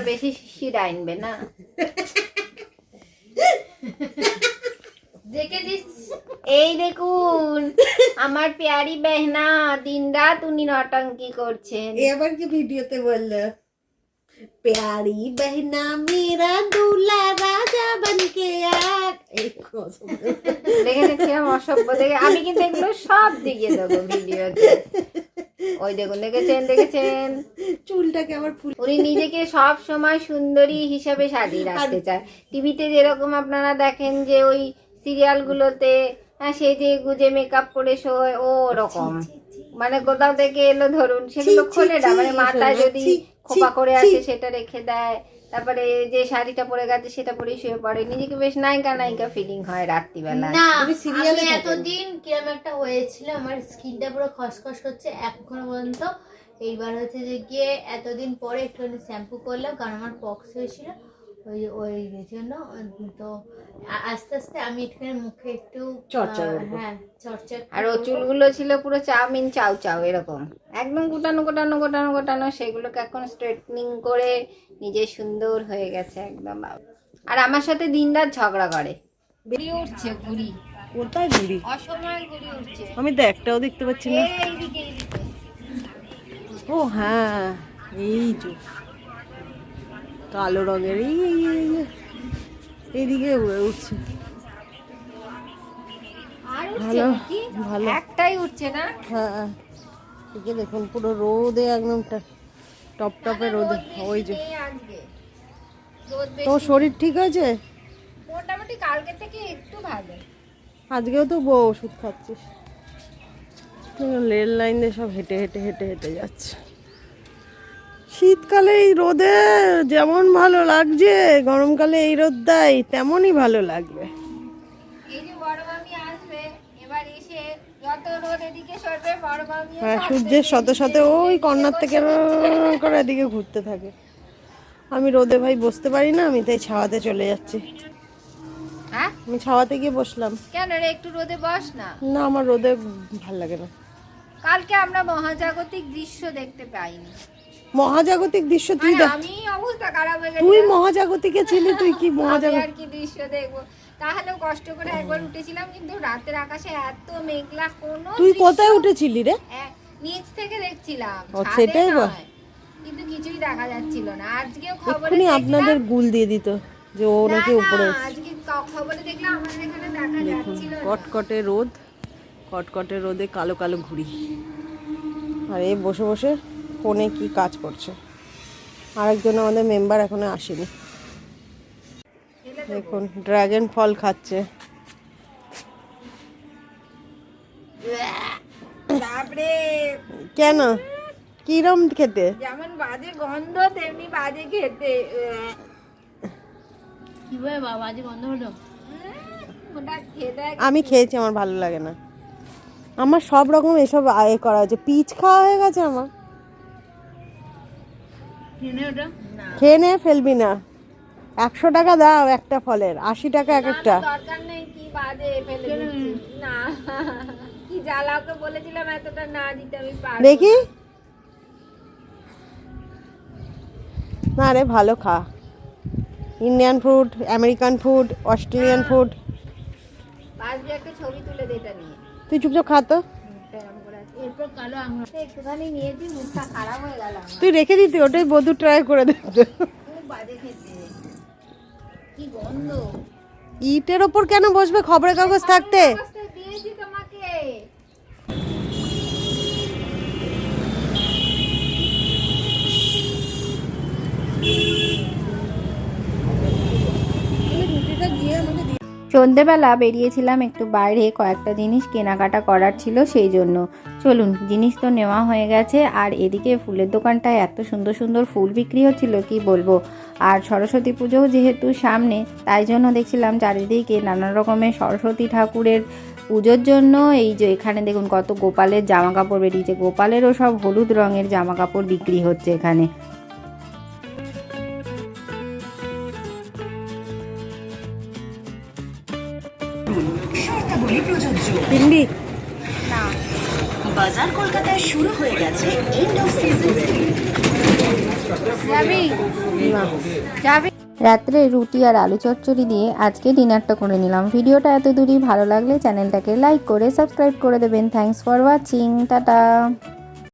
আরও বেশি শিশির আনবে না? এই দেখুন আমার প্যারি বেহনা দিন রাত উনি নটঙ্কি করছেন। আবার কি ভিডিওতে বলল? প্যারি বহনা মেরা দুলা রাজা বনকে এই দেখে দেখছিলাম অসভ্য দেখে আমি কিন্তু এগুলো সব দিকে দেবো ভিডিওতে। ওই দেখুন দেখেছেন দেখেছেন? চুলটাকে আমার ফুল উনি নিজেকে সব সময় সুন্দরী হিসাবে সাজিয়ে রাখতে চায়। টিভিতে যেরকম আপনারা দেখেন যে ওই সিরিয়ালগুলোতে হ্যাঁ সে যে গুজে মেকআপ করে শোয় ও ওরকম। মানে কোথাও থেকে এলো ধরুন সেগুলো খোলে না মানে মাথায় যদি খোপা করে আসে সেটা রেখে দেয়। তারপরে যে শাড়িটা পরে গেছে সেটা পরে শুয়ে পড়ে। নিজেকে বেশ নায়িকা নায়িকা ফিলিং হয় রাত্রিবেলা। না থাকেন। এতদিন কিরম একটা হয়েছিল আমার স্কিনটা পুরো খসখস হচ্ছে এখন পর্যন্ত। এইবার হচ্ছে যে গিয়ে এতদিন পরে একটু শ্যাম্পু করলাম কারণ আমার পক্স হয়েছিল। ওই ওই জন্য তো আস্তে আস্তে আমি একটুখানি মুখে একটু চর্চা হ্যাঁ চর্চা আর ও চুলগুলো ছিল পুরো চাউমিন চাউ চাউ এরকম। একদম গোটানো গোটানো গোটানো গোটানো সেগুলোকে এখন স্ট্রেটনিং করে নিজে সুন্দর হয়ে গেছে একদম আর আমার সাথে দিনরাত ঝগড়া করে। ঘুরি উঠছে ঘুরি কোথায় ঘুরি অসময় ঘুরি উঠছে। আমি তো একটাও দেখতে পাচ্ছি না। এইদিকে এইদিকে। ও হ্যাঁ এই যে। কালো রঙের এই এই, এই, এই, এইদিকে উঠছে। ভালো, ভালো। একটাই উঠছে না? হ্যাঁ এদিকে দেখুন পুরো রোদে একদম টপ টপে রোদে। ওই যে। তোর শরীর ঠিক আছে মোটামুটি কালকে থেকে একটু ভালো। আজকেও তো বউ ওষুধ খাচ্ছিস। রেল লাইন দিয়ে সব হেঁটে হেঁটে হেঁটে হেঁটে যাচ্ছে। শীতকালে এই রোদে যেমন ভালো লাগছে গরমকালে এই রোদ দেয় তেমনই ভালো লাগবে। হ্যাঁ সূর্যের সাথে সাথে ওই কর্নার থেকে করে এদিকে ঘুরতে থাকে। আমি রোদে ভাই বসতে পারি না আমি তাই ছাওয়াতে চলে যাচ্ছি। হ্যাঁ? আমি ছাওয়াতে গিয়ে বসলাম। কেন রে একটু রোদে বস না? না আমার রোদে ভালো লাগে না। কালকে আমরা মহাজাগতিক দৃশ্য দেখতে পাইনি। মহাজাগতিক দৃশ্য তুই দেখ। আমি অবস্থা খারাপ হয়ে তুই মহাজাগতিকে ছিলি তুই কি আমি মহাজাগত আর কি দৃশ্য দেখব? তাহলেও কষ্ট করে একবার উঠেছিলাম কিন্তু রাতের আকাশে এত মেঘলা কোনো তুই কোথায় উঠেছিলি রে? নিচ থেকে দেখছিলাম ও, সেটাই। কিন্তু কিছুই দেখা যাচ্ছিল না। আজকেও খবরে আপনাদের গুল দিয়ে দিত যে ও নাকি উপরে। আজকে খবরে দেখলাম আমাদের এখানে দেখা যাচ্ছিল কটকটে রোদ কটকটে রোদে কালো কালো ঘুড়ি। আর এই বসে বসে। ফোনে কি কাজ করছে। আরেকজন আমাদের মেম্বার এখনও আসেনি। দেখুন ড্রাগন ফল খাচ্ছে। কেন? কিরম খেতে? যেমন বাজে গন্ধ তেমনি বাজে খেতে। কীভাবে আজ বন্ধ হলো? আমি খেয়েছি আমার ভালো লাগে না। আমার সব রকম এসব আয়ে করা হয়েছে। পিচ খাওয়া হয়ে গেছে আমার। খেয়ে নে ফেলবি না। একশো টাকা দাও একটা ফলের আশি টাকা এক একটা। দরকার নেই কি বাজে ফেলে না। কি জ্বালা বলেছিলাম এতটা না দিতে আমি দেখি। না। রে ভালো খা। Indian food American food Australian food পাশ দিয়ে একটা ছবি তুলে দে এটা নিয়ে। তুই চুপচাপ খা তো। এরপর কালো আঙুর। একটুখানি নিয়েছি মুখটা খারাপ হয়ে গেল তুই রেখে দিতি ওটাই বধু ট্রাই করে দেখতে বাজে খেতে। কি গন্ধ। ইটের ওপর কেন বসবে? খবরের কাগজ থাকতে। সন্ধেবেলা বেরিয়েছিলাম একটু বাইরে, কয়েকটা জিনিস কেনাকাটা করার ছিল সেই জন্য। চলুন, জিনিস তো নেওয়া হয়ে গেছে, আর এদিকে ফুলের দোকানটায় এত সুন্দর সুন্দর ফুল বিক্রি হচ্ছিল, কি বলব? আর সরস্বতী পুজোও যেহেতু সামনে, তাই জন্য দেখছিলাম চারিদিকে নানা রকমের সরস্বতী ঠাকুরের পুজোর জন্য। এই যে এখানে দেখুন কত গোপালের জামা কাপড় বেরিয়েছে, গোপালেরও সব হলুদ রঙের জামা কাপড় বিক্রি হচ্ছে এখানে। কিনবি বাজার কলকাতায় শুরু হয়ে গেছে এন্ড অফ সিজন যাবি? যাবি? রাত্রে রুটি আর আলু চচ্চড়ি দিয়ে আজকে ডিনারটা করে নিলাম। ভিডিওটা এত দূরই ভালো লাগলে চ্যানেলটাকে লাইক করে সাবস্ক্রাইব করে দেবেন। Thanks for watching ta ta.